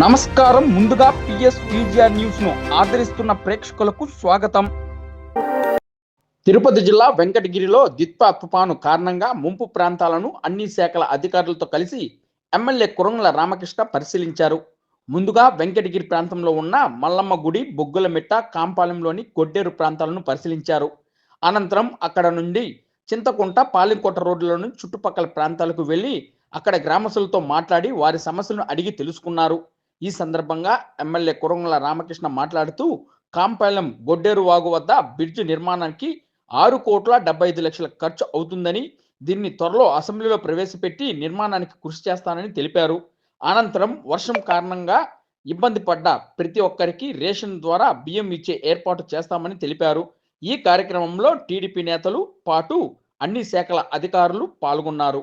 నమస్కారం. ముందుగా PS VGR న్యూస్ను ఆదరిస్తున్న ప్రేక్షకులకు స్వాగతం. తిరుపతి జిల్లా వెంకటగిరిలో దిత్వా తుపాను కారణంగా ముంపు ప్రాంతాలను అన్ని శాఖల అధికారులతో కలిసి ఎమ్మెల్యే కురంగుల రామకృష్ణ పరిశీలించారు. ముందుగా వెంకటగిరి ప్రాంతంలో ఉన్న మల్లమ్మ గుడి బొగ్గులమిట్ట కాంపాలెంలోని కొడ్డేరు ప్రాంతాలను పరిశీలించారు. అనంతరం అక్కడ నుండి చింతకుంట పాలింకోట రోడ్డులోని చుట్టుపక్కల ప్రాంతాలకు వెళ్ళి అక్కడ గ్రామస్తులతో మాట్లాడి వారి సమస్యలను అడిగి తెలుసుకున్నారు. ఈ సందర్భంగా ఎమ్మెల్యే కురంగుల రామకృష్ణ మాట్లాడుతూ కాంపాలెం గొడ్డేరు వాగు వద్ద బ్రిడ్జ్ నిర్మాణానికి ఆరు కోట్ల డెబ్బై ఐదు లక్షల ఖర్చు అవుతుందని దీన్ని త్వరలో అసెంబ్లీలో ప్రవేశపెట్టి నిర్మాణానికి కృషి చేస్తానని తెలిపారు. అనంతరం వర్షం కారణంగా ఇబ్బంది పడ్డ ప్రతి ఒక్కరికి రేషన్ ద్వారా బియ్యం ఇచ్చే ఏర్పాటు చేస్తామని తెలిపారు. ఈ కార్యక్రమంలో టీడీపీ నేతలు పాటు అన్ని శాఖల అధికారులు పాల్గొన్నారు.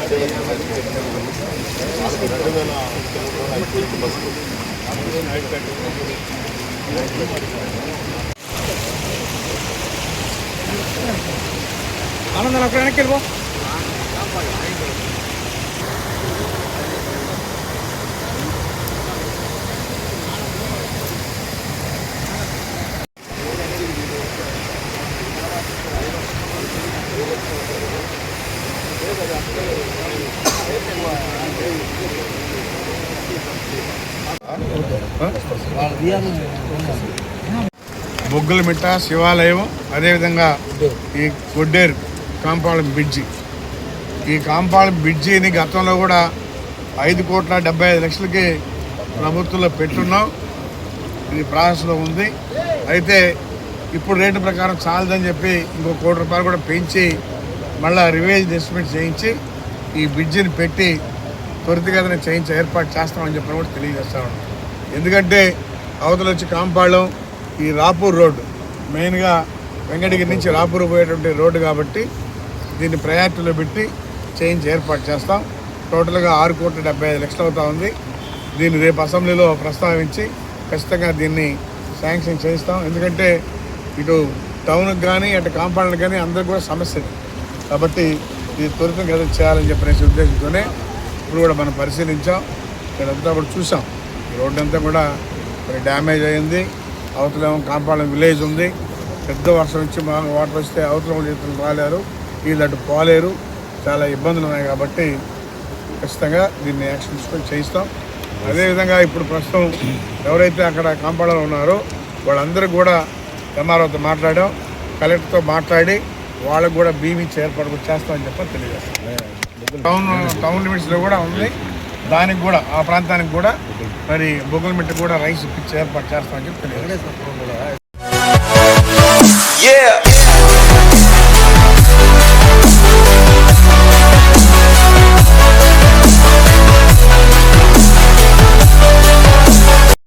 ఆనందం అక్కడ వెనక్కి వెళ్ళిపో బొగ్గులమిట్ట శివాలయం అదేవిధంగా ఈ కొడ్డేరు కాంపాళం బ్రిడ్జి. ఈ కాంపాళం బ్రిడ్జిని గతంలో కూడా ఐదు కోట్ల డెబ్బై ఐదు లక్షలకి ప్రభుత్వంలో పెట్టున్నాం. ఇది ప్రాసెస్లో ఉంది. అయితే ఇప్పుడు రేటు ప్రకారం చాలదని చెప్పి ఇంకో కోటి రూపాయలు కూడా పెంచి మళ్ళీ రివేజ్ ఎస్టిమేట్ చేయించి ఈ బ్రిడ్జిని పెట్టి త్వరితగతిన చేయించి ఏర్పాటు చేస్తామని చెప్పి కూడా తెలియజేస్తాను ఎందుకంటే అవతల వచ్చి కాంపాళం ఈ రాపూర్ రోడ్డు. మెయిన్గా వెంకటగిరి నుంచి రాపూర్ పోయేటువంటి రోడ్డు కాబట్టి దీన్ని ప్రయారిటీలో పెట్టి చేంజ్ ఏర్పాటు చేస్తాం. టోటల్గా ఆరు కోట్ల డెబ్బై ఐదు లక్షలు అవుతా ఉంది. దీన్ని రేపు అసెంబ్లీలో ప్రస్తావించి ఖచ్చితంగా దీన్ని శాంక్షన్ చేయిస్తాం. ఎందుకంటే ఇటు టౌన్కి కానీ అటు కాంపౌండ్కి కానీ అందరికి కూడా సమస్య కాబట్టి ఇది త్వరితంగా ఏదో చేయాలని చెప్పనేసి ఉద్దేశంతోనే ఇప్పుడు కూడా మనం పరిశీలించాం. ఇక్కడంతా కూడా చూసాం. ఈ రోడ్డు అంతా కూడా మరి డ్యామేజ్ అయింది. అవతలేమో కాంపౌండ్ విలేజ్ ఉంది. పెద్ద వర్షం వచ్చి బాగా వాటర్ వస్తే అవతల చేతులు రాలేరు. వీళ్ళు అటు పోలేరు. చాలా ఇబ్బందులు ఉన్నాయి కాబట్టి ఖచ్చితంగా దీన్ని యాక్షన్ తీసుకొని చేయిస్తాం. అదేవిధంగా ఇప్పుడు ప్రస్తుతం ఎవరైతే అక్కడ కాంపౌండర్లో ఉన్నారో వాళ్ళందరికీ కూడా ఎంఆర్ఓతో మాట్లాడాం. కలెక్టర్తో మాట్లాడి వాళ్ళకు కూడా ఏర్పాటు కూడా చేస్తామని చెప్పి తెలియజేస్తాం. టౌన్ టౌన్ లిమిట్స్లో కూడా ఉంది. దానికి కూడా ఆ ప్రాంతానికి కూడా మరి బొగ్గులమిట్టి కూడా రైస్ ఇప్పించి ఏర్పాటు చేస్తామని చెప్పి